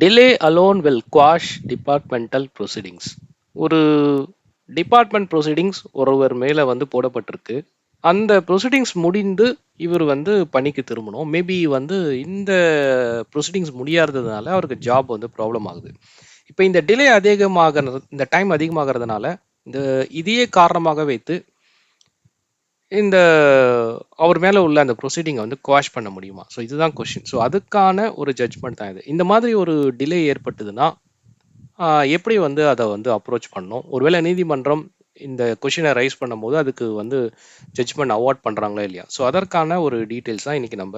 Delay alone will quash departmental proceedings ஒரு department proceedings ஒருவர் மேலே வந்து போடப்பட்டிருக்கு. அந்த ப்ரொசீடிங்ஸ் முடிந்து இவர் வந்து பணிக்கு திரும்பணும். மேபி வந்து இந்த ப்ரொசீடிங்ஸ் முடியாததுனால அவருக்கு ஜாப் வந்து ப்ராப்ளம் ஆகுது. இப்போ இந்த டிலே அதிகமாக இந்த டைம் அதிகமாகிறதுனால இந்த இதையே காரணமாக வைத்து இந்த அவர் மேலே உள்ள அந்த ப்ரொசீடிங்கை வந்து குவாஷ் பண்ண முடியுமா? ஸோ இதுதான் கொஷின் ஸோ அதுக்கான ஒரு ஜட்ஜ்மெண்ட் தான் இது. இந்த மாதிரி ஒரு டிலே ஏற்பட்டதுன்னா எப்படி வந்து அதை வந்து அப்ரோச் பண்ணும் ஒருவேளை நீதிமன்றம் இந்த கொஷினை ரைஸ் பண்ணும்போது அதுக்கு வந்து ஜட்ஜ்மெண்ட் அவார்ட் பண்ணுறாங்களா இல்லையா? ஸோ அதற்கான ஒரு டீட்டெயில்ஸ் தான் இன்றைக்கி நம்ம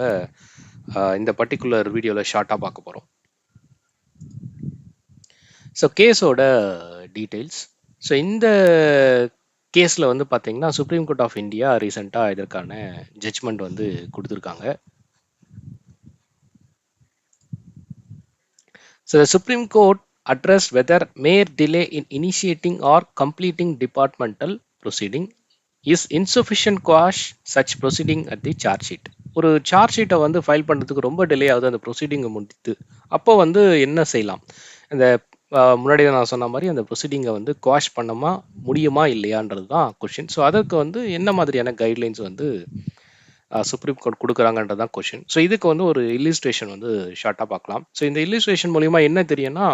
இந்த பர்டிகுலர் வீடியோவில் ஷார்ட்டாக பார்க்க போகிறோம் ஸோ கேஸோட டீட்டெயில்ஸ் ஸோ இந்த கேஸில் வந்து பார்த்தீங்கன்னா சுப்ரீம் கோர்ட் ஆஃப் இந்தியா ரீசெண்டாக இதற்கான ஜட்ஜ்மெண்ட் வந்து கொடுத்துருக்காங்க so supreme court address whether mere delay in initiating or completing departmental proceeding is insufficient quash such proceeding at the charge sheet ஒரு சார்ஜ் ஷீட்டை வந்து ஃபைல் பண்ணுறதுக்கு ரொம்ப டிலே ஆகுது அந்த ப்ரொசீடிங்கை முடித்து அப்போ வந்து என்ன செய்யலாம் இந்த முன்னாடி நான் சொன்ன மாதிரி அந்த ப்ரொசீடிங்கை வந்து குவாஷ் பண்ணமா முடியுமா இல்லையான்றது தான் கொஷின் ஸோ அதற்கு வந்து என்ன மாதிரியான கைட்லைன்ஸ் வந்து சுப்ரீம் கோர்ட் கொடுக்குறாங்கன்றது தான் கொஷின் ஸோ இதுக்கு வந்து ஒரு இல்லிஸ்ட்ரேஷன் வந்து ஷார்ட்டாக பார்க்கலாம். ஸோ இந்த இல்லிஸ்ட்ரேஷன் மூலிமா என்ன தெரியும்னா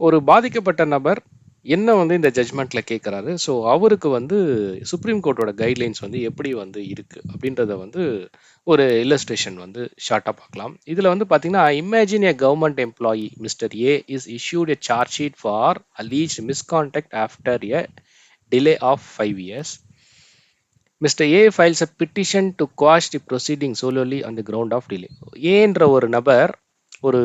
ஒரு பாதிக்கப்பட்ட நபர் என்ன வந்து இந்த ஜட்ஜ்மெண்ட்ல கேட்குறாரு ஸோ அவருக்கு வந்து சுப்ரீம் கோர்ட்டோட கைட்லைன்ஸ் வந்து எப்படி வந்து இருக்கு? அப்படின்றத வந்து ஒரு இல்லஸ்ட்ரேஷன் வந்து ஷார்ட்டாக பார்க்கலாம். இதில் வந்து பார்த்தீங்கன்னா imagine a government employee mister A is issued a charge sheet for alleged misconduct after a delay of five years mister A files a petition to quash the proceeding solely on the ground of delay ஏன்ற ஒரு நபர் ஒரு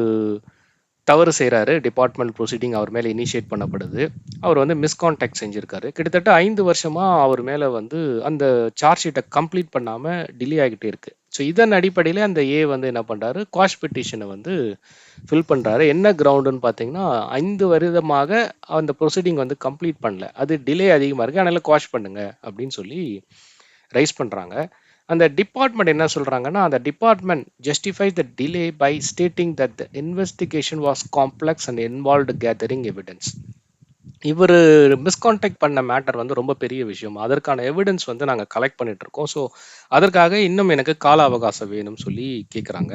தவறு செய்கிறாரு department proceeding அவர் மேலே initiate பண்ணப்படுது. அவர் வந்து மிஸ்கான்டாக்ட் செஞ்சுருக்காரு. கிட்டத்தட்ட ஐந்து வருஷமாக அவர் மேலே வந்து அந்த சார்ஜ் ஷீட்டை கம்ப்ளீட் பண்ணாமல் டிலே ஆகிட்டே இருக்கு. ஸோ இதன் அடிப்படையில் அந்த ஏ வந்து என்ன பண்ணுறாரு காஷ் பெட்டிஷனை வந்து ஃபில் பண்ணுறாரு என்ன கிரவுண்டுன்னு பார்த்தீங்கன்னா ஐந்து வருடமாக அந்த ப்ரொசீடிங் வந்து கம்ப்ளீட் பண்ணல. அது டிலே அதிகமாக இருக்குது அதனால் காஷ் பண்ணுங்க அப்படின்னு சொல்லி ரைஸ் பண்ணுறாங்க அந்த டிபார்ட்மெண்ட் என்ன சொல்கிறாங்கன்னா அந்த department justify the delay by stating that the investigation was complex and involved gathering evidence இவர் மிஸ்கான்டாக்ட் பண்ண மேட்டர் வந்து ரொம்ப பெரிய விஷயம். அதற்கான எவிடன்ஸ் வந்து நாங்கள் கலெக்ட் பண்ணிட்டு இருக்கோம். ஸோ அதற்காக இன்னும் எனக்கு கால அவகாசம் வேணும்னு சொல்லி கேட்குறாங்க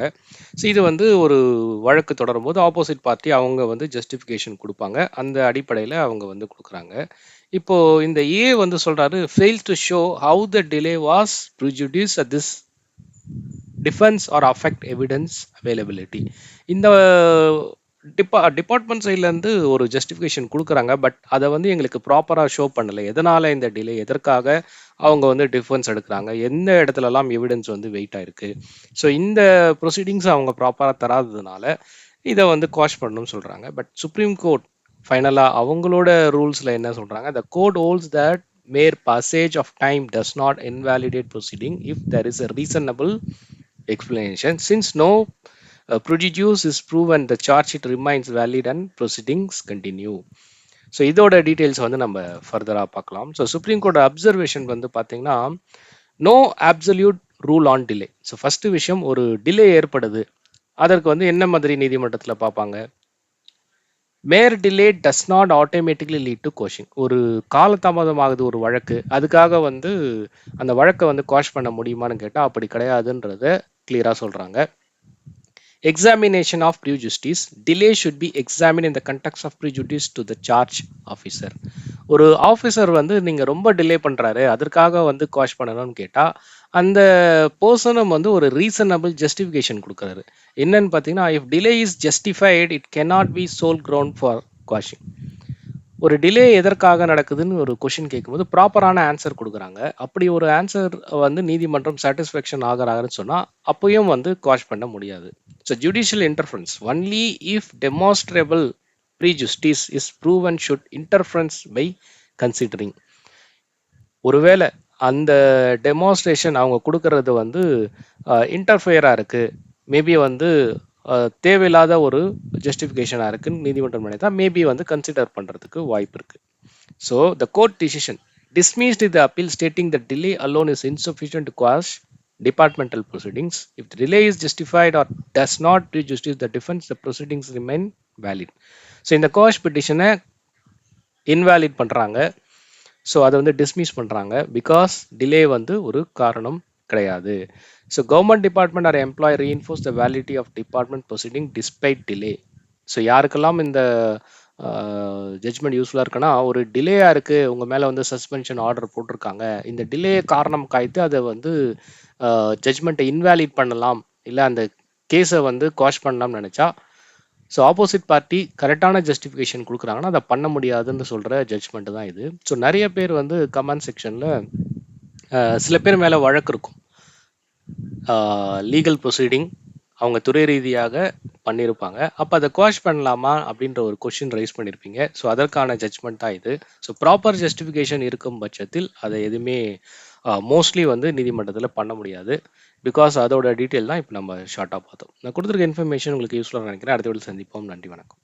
ஸோ இது வந்து ஒரு வழக்கு தொடரும் போது ஆப்போசிட் பார்ட்டி அவங்க வந்து ஜஸ்டிஃபிகேஷன் கொடுப்பாங்க. அந்த அடிப்படையில் அவங்க வந்து கொடுக்குறாங்க. இப்போ இந்த ஏ வந்து சொல்றாரு fail to show how the delay was prejudice at this defence or affect evidence availability இந்த டிபா டிபார்ட்மெண்ட் சைட்லேருந்து ஒரு ஜஸ்டிஃபிகேஷன் கொடுக்குறாங்க. பட் அதை வந்து எங்களுக்கு ப்ராப்பராக ஷோ பண்ணலை. எதனால் இந்த டிலே எதற்காக அவங்க வந்து டிஃபென்ஸ் எடுக்கிறாங்க? எந்த இடத்துலலாம் எவிடன்ஸ் வந்து வெயிட் ஆயிருக்கு? ஸோ இந்த ப்ரொசீடிங்ஸ் அவங்க ப்ராப்பராக தராததுனால இதை வந்து காஷ் பண்ணணும்னு சொல்கிறாங்க பட் சுப்ரீம் கோர்ட் ஃபைனலாக அவங்களோட ரூல்ஸில் என்ன சொல்கிறாங்க the court holds that mere passage of time does not invalidate proceeding if there is a reasonable explanation since no uh, is is proven the charge sheet remains valid and proceedings continue. So இதோட details வந்து நம்ம ஃபர்தராக பார்க்கலாம். So supreme court observation வந்து பார்த்தீங்கன்னா no absolute rule on delay so first விஷயம் ஒரு delay ஏற்படுது. அதற்கு வந்து என்ன மாதிரி நீதிமன்றத்தில் பார்ப்பாங்க? Mere delay does not automatically lead to quashing ஒரு காலதாமதம் ஆகுது ஒரு வழக்கு. அதுக்காக வந்து அந்த வழக்கை வந்து கோஷ் பண்ண முடியுமான்னு கேட்டால் அப்படி கிடையாதுன்றத கிளியராக சொல்கிறாங்க examination of prejudice. Delay should be examined in the context of prejudice to the charge officer. ஒரு ஆஃபீஸர் வந்து நீங்கள் ரொம்ப டிலே பண்ணுறாரு அதற்காக வந்து காஷ் பண்ணணும்னு கேட்டால் அந்த பர்சனும் வந்து ஒரு ரீசனபிள் ஜஸ்டிஃபிகேஷன் கொடுக்குறாரு. என்னன்னு பார்த்தீங்கன்னா if delay is justified it cannot be sole ground for quashing ஒரு டிலே எதற்காக நடக்குதுன்னு ஒரு கொஷின் கேட்கும்போது ப்ராப்பரான ஆன்சர் கொடுக்குறாங்க. அப்படி ஒரு ஆன்சர் வந்து நீதிமன்றம் சாட்டிஸ்ஃபேக்ஷன் ஆகிறாருன்னு சொன்னால் அப்பயும் வந்து குவாஷ் பண்ண முடியாது. So judicial interference only if demonstrable prejudice is proven should interference by considering ஒருவேளை அந்த டெமான்ஸ்ட்ரேஷன் அவங்க கொடுக்கறது வந்து இன்டர்ஃபியராக இருக்குது மேபி வந்து தேவையில்லாத ஒரு ஜஸ்டிஃபிகேஷனாக இருக்குன்னு நீதிமன்றம் நினைத்தா மேபி வந்து கன்சிடர் பண்ணுறதுக்கு வாய்ப்பு இருக்குது so the court decision dismissed the appeal stating that delay alone is insufficient to quash departmental proceedings. If the delay is justified or does not prejudice the defense, the proceedings remain valid. So இந்த quash பெட்டிஷனை invalid பண்ணுறாங்க so அதை வந்து dismiss பண்ணுறாங்க because delay வந்து ஒரு காரணம் கிடையாது. So government department or employee reinforce the validity of department proceeding despite delay so யாருக்கெல்லாம் இந்த ஜட்ஜ்மெண்ட் யூஸ்ஃபுல்லாக இருக்குன்னா ஒரு டிலேயாக இருக்குது உங்கள் மேலே வந்து சஸ்பென்ஷன் ஆர்டர் போட்டிருக்காங்க. இந்த டிலே காரணம் காய்த்து அதை வந்து ஜட்ஜ்மெண்ட்டை இன்வேலிட் பண்ணலாம். இல்லை அந்த கேஸை வந்து குவாஷ் பண்ணலாம்னு நினச்சா ஸோ ஆப்போசிட் பார்ட்டி கரெக்டான ஜஸ்டிஃபிகேஷன் கொடுக்குறாங்கன்னா அதை பண்ண முடியாதுன்னு சொல்கிற ஜட்ஜ்மெண்ட் தான் இது. ஸோ நிறைய பேர் வந்து கமெண்ட் செக்ஷனில் சில பேர் மேலே வழக்கு இருக்கும். லீகல் ப்ரொசீடிங் அவங்க துறை ரீதியாக பண்ணியிருப்பாங்க அப்போ அதை குவாஷ் பண்ணலாமா அப்படின்ற ஒரு கொஷின் ரைஸ் பண்ணியிருப்பீங்க ஸோ அதற்கான ஜட்ஜ்மெண்ட் தான் இது. ஸோ ப்ராப்பர் ஜஸ்டிஃபிகேஷன் இருக்கும் பட்சத்தில் அதை எதுவுமே மோஸ்ட்லி வந்து நீதிமன்றத்தில் பண்ண முடியாது. பிகாஸ் அதோட டீட்டெயில் தான் இப்போ நம்ம ஷார்ட்டாக பார்த்தோம். நான் கொடுத்துருக்க இன்ஃபர்மேஷன் உங்களுக்கு யூஸ்ஃபுல்லாக நினைக்கிறேன். அடுத்த வீட்டில் சந்திப்போம். நன்றி வணக்கம்.